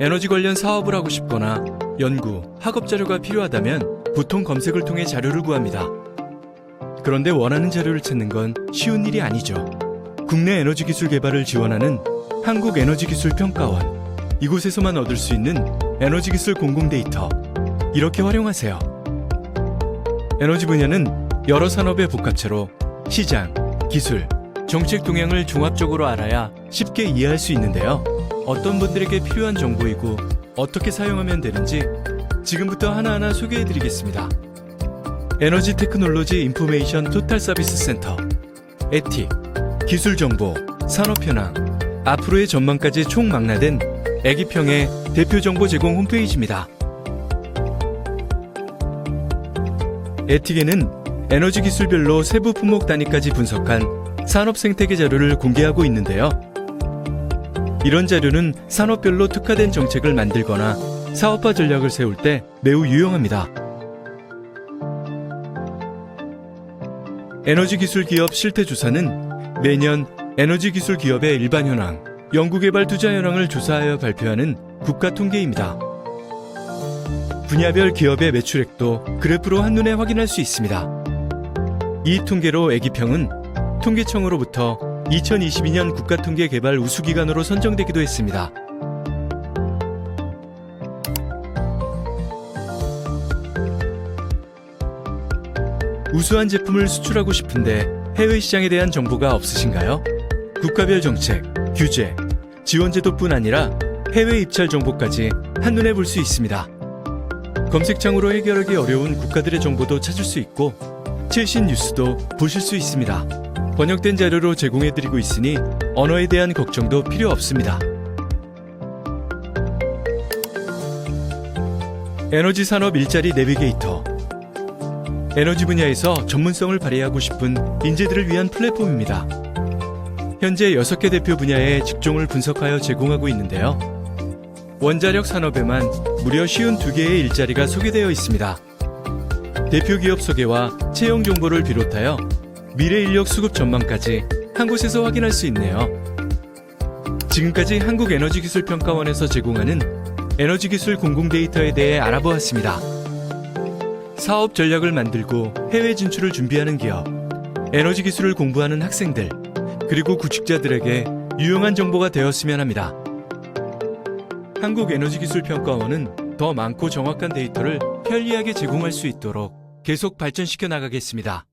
에너지 관련 사업을 하고 싶거나 연구, 학업 자료가 필요하다면 보통 검색을 통해 자료를 구합니다. 그런데 원하는 자료를 찾는 건 쉬운 일이 아니죠. 국내 에너지 기술 개발을 지원하는 한국에너지기술평가원. 이곳에서만 얻을 수 있는 에너지 기술 공공 데이터. 이렇게 활용하세요. 에너지 분야는 여러 산업의 복합체로 시장, 기술, 정책 동향을 종합적으로 알아야 쉽게 이해할 수 있는데요. 어떤 분들에게 필요한 정보이고 어떻게 사용하면 되는지 지금부터 하나하나 소개해 드리겠습니다. 에너지 테크놀로지 인포메이션 토탈 서비스 센터 에틱 기술 정보, 산업 현황, 앞으로의 전망까지 총망라된 애기평의 대표 정보 제공 홈페이지입니다. 에틱에는 에너지 기술별로 세부 품목 단위까지 분석한 산업 생태계 자료를 공개하고 있는데요. 이런 자료는 산업별로 특화된 정책을 만들거나 사업화 전략을 세울 때 매우 유용합니다. 에너지 기술 기업 실태 조사는 매년 에너지 기술 기업의 일반 현황, 연구개발 투자 현황을 조사하여 발표하는 국가 통계입니다. 분야별 기업의 매출액도 그래프로 한눈에 확인할 수 있습니다. 이 통계로 애기평은 통계청으로부터 2022년 국가통계 개발 우수기관으로 선정되기도 했습니다. 우수한 제품을 수출하고 싶은데 해외 시장에 대한 정보가 없으신가요? 국가별 정책, 규제, 지원제도뿐 아니라 해외 입찰 정보까지 한눈에 볼 수 있습니다. 검색창으로 해결하기 어려운 국가들의 정보도 찾을 수 있고 최신 뉴스도 보실 수 있습니다. 번역된 자료로 제공해드리고 있으니 언어에 대한 걱정도 필요 없습니다. 에너지 산업 일자리 내비게이터 에너지 분야에서 전문성을 발휘하고 싶은 인재들을 위한 플랫폼입니다. 현재 6개 대표 분야의 직종을 분석하여 제공하고 있는데요. 원자력 산업에만 무려 52개의 일자리가 소개되어 있습니다. 대표 기업 소개와 채용 정보를 비롯하여 미래 인력 수급 전망까지 한 곳에서 확인할 수 있네요. 지금까지 한국에너지기술평가원에서 제공하는 에너지기술 공공 데이터에 대해 알아보았습니다. 사업 전략을 만들고 해외 진출을 준비하는 기업, 에너지 기술을 공부하는 학생들, 그리고 구직자들에게 유용한 정보가 되었으면 합니다. 한국에너지기술평가원은 더 많고 정확한 데이터를 편리하게 제공할 수 있도록 계속 발전시켜 나가겠습니다.